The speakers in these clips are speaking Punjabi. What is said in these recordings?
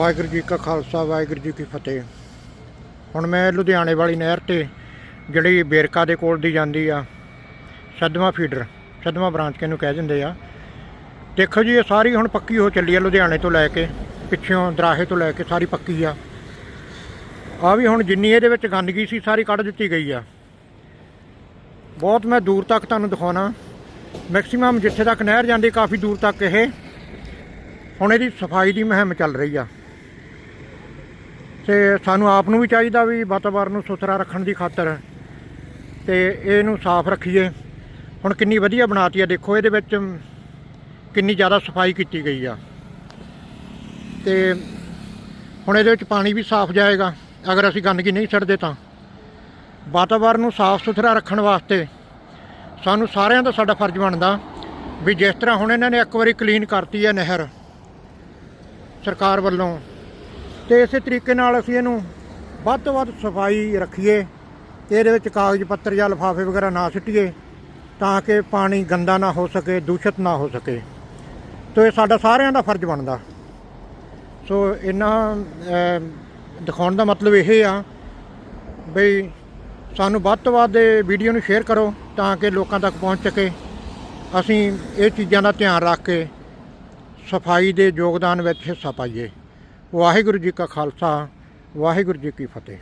ਵਾਹਿਗੁਰੂ ਜੀ ਕਾ ਖਾਲਸਾ, ਵਾਹਿਗੁਰੂ ਜੀ ਕੀ ਫਤਿਹ। ਹੁਣ ਮੈਂ ਲੁਧਿਆਣੇ ਵਾਲੀ ਨਹਿਰ ਤੇ ਜਿਹੜੀ ਬੇਰਕਾ ਦੇ ਕੋਲ ਦੀ ਜਾਂਦੀ ਆ ਸਦਮਾ ਫੀਡਰ ਸਦਮਾ ਬ੍ਰਾਂਚ ਕਿਹਨੂੰ ਕਹਿ ਦਿੰਦੇ ਆ। ਦੇਖੋ ਜੀ, ਇਹ ਸਾਰੀ ਹੁਣ ਪੱਕੀ ਹੋ ਚੱਲੀ ਆ ਲੁਧਿਆਣੇ ਤੋਂ ਲੈ ਕੇ, ਪਿੱਛੋਂ ਦਰਾਹੇ ਤੋਂ ਲੈ ਕੇ ਸਾਰੀ ਪੱਕੀ ਆ। ਆ ਵੀ ਹੁਣ ਜਿੰਨੀ ਇਹਦੇ ਵਿੱਚ ਗੰਦਗੀ ਸੀ, ਸਾਰੀ ਕੱਢ ਦਿੱਤੀ ਗਈ ਆ। ਬਹੁਤ ਮੈਂ ਦੂਰ ਤੱਕ ਤੁਹਾਨੂੰ ਦਿਖਾਉਣਾ। ਮੈਕਸਿਮਮ ਜਿੱਥੇ ਤੱਕ ਨਹਿਰ ਜਾਂਦੀ, ਕਾਫੀ ਦੂਰ ਤੱਕ ਇਹ। ਹੁਣ ਇਹਦੀ ਸਫ਼ਾਈ ਦੀ ਮੁਹਿੰਮ ਚੱਲ ਰਹੀ ਆ। ਤੇ ਸਾਨੂੰ ਆਪ ਨੂੰ ਵੀ ਚਾਹੀਦਾ ਵੀ ਵਾਤਾਵਰਨ ਨੂੰ ਸੁਥਰਾ ਰੱਖਣ ਦੀ ਖਾਤਰ ਤੇ ਇਹਨੂੰ ਸਾਫ਼ ਰੱਖੀਏ। ਹੁਣ ਕਿੰਨੀ ਵਧੀਆ ਬਣਾਤੀ ਆ, ਦੇਖੋ ਇਹਦੇ ਵਿੱਚ ਕਿੰਨੀ ਜ਼ਿਆਦਾ ਸਫ਼ਾਈ ਕੀਤੀ ਗਈ ਆ। ਤੇ ਹੁਣ ਇਹਦੇ ਵਿੱਚ ਪਾਣੀ ਵੀ ਸਾਫ਼ ਜਾਏਗਾ, ਅਗਰ ਅਸੀਂ ਗੰਦਗੀ ਨਹੀਂ ਛੱਡਦੇ ਤਾਂ। ਵਾਤਾਵਰਨ ਨੂੰ ਸਾਫ਼ ਸੁਥਰਾ ਰੱਖਣ ਵਾਸਤੇ ਸਾਨੂੰ ਸਾਰਿਆਂ ਦਾ ਸਾਡਾ ਫਰਜ਼ ਬਣਦਾ ਵੀ ਜਿਸ ਤਰ੍ਹਾਂ ਹੁਣ ਇਹਨਾਂ ਨੇ ਇੱਕ ਵਾਰੀ ਕਲੀਨ ਕਰਤੀ ਹੈ ਨਹਿਰ ਸਰਕਾਰ ਵੱਲੋਂ ਤੇ ਇਸੇ ਤਰੀਕੇ ਨਾਲ ਅਸੀਂ ਇਹਨੂੰ ਵੱਧ ਤੋਂ ਵੱਧ ਸਫ਼ਾਈ ਰੱਖੀਏ ਤੇ ਇਹਦੇ ਵਿੱਚ ਕਾਗਜ਼ ਪੱਤਰ ਜਾਂ ਲਿਫਾਫੇ ਵਗੈਰਾ ਨਾ ਸਿੱਟੀਏ ਤਾਂ ਕਿ ਪਾਣੀ ਗੰਦਾ ਨਾ ਹੋ ਸਕੇ, ਦੂਸ਼ਿਤ ਨਾ ਹੋ ਸਕੇ। ਤੋ ਇਹ ਸਾਡਾ ਸਾਰਿਆਂ ਦਾ ਫਰਜ਼ ਬਣਦਾ। ਸੋ ਇਹਨਾਂ ਦਿਖਾਉਣ ਦਾ ਮਤਲਬ ਇਹ ਆ ਬਈ ਸਾਨੂੰ ਵੱਧ ਤੋਂ ਵੱਧ ਇਹ ਵੀਡੀਓ ਨੂੰ ਸ਼ੇਅਰ ਕਰੋ ਤਾਂ ਕਿ ਲੋਕਾਂ ਤੱਕ ਪਹੁੰਚ ਸਕੇ। ਅਸੀਂ ਇਹ ਚੀਜ਼ਾਂ ਦਾ ਧਿਆਨ ਰੱਖ ਕੇ ਸਫ਼ਾਈ ਦੇ ਯੋਗਦਾਨ ਵਿੱਚ ਹਿੱਸਾ ਪਾਈਏ। ਵਾਹਿਗੁਰੂ ਜੀ ਕਾ ਖਾਲਸਾ, ਵਾਹਿਗੁਰੂ ਜੀ ਕੀ ਫਤਿਹ।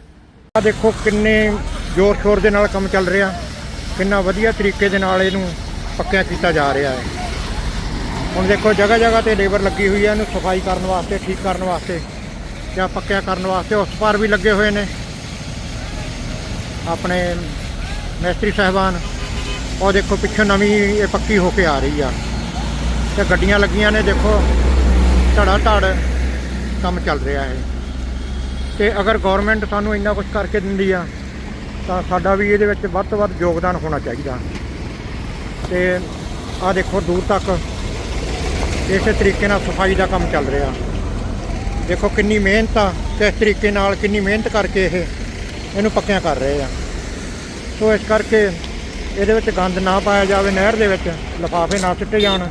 ਆ ਦੇਖੋ ਕਿੰਨੇ ਜ਼ੋਰ ਸ਼ੋਰ ਦੇ ਨਾਲ ਕੰਮ ਚੱਲ ਰਿਹਾ, ਕਿੰਨਾ ਵਧੀਆ ਤਰੀਕੇ ਦੇ ਨਾਲ ਇਹਨੂੰ ਪੱਕਿਆ ਕੀਤਾ ਜਾ ਰਿਹਾ ਹੈ। ਹੁਣ ਦੇਖੋ ਜਗ੍ਹਾ ਜਗ੍ਹਾ ਤੇ ਲੇਬਰ ਲੱਗੀ ਹੋਈ ਹੈ, ਇਹਨੂੰ ਸਫ਼ਾਈ ਕਰਨ ਵਾਸਤੇ, ਠੀਕ ਕਰਨ ਵਾਸਤੇ, ਜਾਂ ਪੱਕਿਆ ਕਰਨ ਵਾਸਤੇ ਉਸ ਪਾਰ ਵੀ ਲੱਗੇ ਹੋਏ ਨੇ। ਆਪਣੇ ਮਿਸਤਰੀ ਸਾਹਿਬਾਨ, ਉਹ ਦੇਖੋ ਪਿੱਛੋਂ ਨਵੀਂ ਇਹ ਪੱਕੀ ਹੋ ਕੇ ਆ ਰਹੀ ਆ। ਤੇ ਗੱਡੀਆਂ ਲੱਗੀਆਂ ਨੇ, ਦੇਖੋ ਧੜਾ ਧੜ ਕੰਮ ਚੱਲ ਰਿਹਾ ਹੈ। ਤੇ ਅਗਰ ਗਵਰਨਮੈਂਟ ਸਾਨੂੰ ਇੰਨਾ ਕੁਝ ਕਰਕੇ ਦਿੰਦੀ ਆ, ਤਾਂ ਸਾਡਾ ਵੀ ਇਹਦੇ ਵਿੱਚ ਵੱਧ ਤੋਂ ਵੱਧ ਯੋਗਦਾਨ ਹੋਣਾ ਚਾਹੀਦਾ। ਤੇ ਆ ਦੇਖੋ ਦੂਰ ਤੱਕ ਇਸੇ ਤਰੀਕੇ ਨਾਲ ਸਫ਼ਾਈ ਦਾ ਕੰਮ ਚੱਲ ਰਿਹਾ। ਦੇਖੋ ਕਿੰਨੀ ਮਿਹਨਤ ਆ ਕਿਸ ਤਰੀਕੇ ਨਾਲ ਕਿੰਨੀ ਮਿਹਨਤ ਕਰਕੇ ਇਹ ਇਹਨੂੰ ਪੱਕਿਆਂ ਕਰ ਰਹੇ ਆ। ਸੋ ਇਸ ਕਰਕੇ ਇਹਦੇ ਵਿੱਚ ਗੰਦ ਨਾ ਪਾਇਆ ਜਾਵੇ, ਨਹਿਰ ਦੇ ਵਿੱਚ ਲਿਫਾਫੇ ਨਾ ਸਿੱਟੇ ਜਾਣ,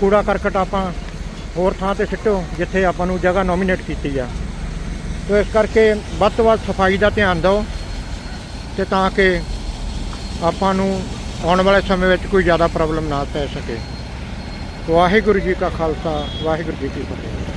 ਕੂੜਾ ਕਰਕਟ ਆਪਾਂ ਹੋਰ ਥਾਂ ਤੇ ਸਿੱਟੋ, ਜਿੱਥੇ ਆਪਾਂ ਨੂੰ ਜਗ੍ਹਾ ਨੋਮੀਨੇਟ ਕੀਤੀ ਆ। ਸੋ ਇਸ ਕਰਕੇ ਵੱਧ ਤੋਂ ਵੱਧ ਸਫ਼ਾਈ ਦਾ ਧਿਆਨ ਦਿਓ ਤੇ ਤਾਂ ਕਿ ਆਪਾਂ ਨੂੰ ਆਉਣ ਵਾਲੇ ਸਮੇਂ ਵਿੱਚ ਕੋਈ ਜ਼ਿਆਦਾ ਪ੍ਰੋਬਲਮ ਨਾ ਪੈ ਸਕੇ। ਵਾਹਿਗੁਰੂ ਜੀ ਕਾ ਖਾਲਸਾ, ਵਾਹਿਗੁਰੂ ਜੀ ਕੀ ਫਤਿਹ।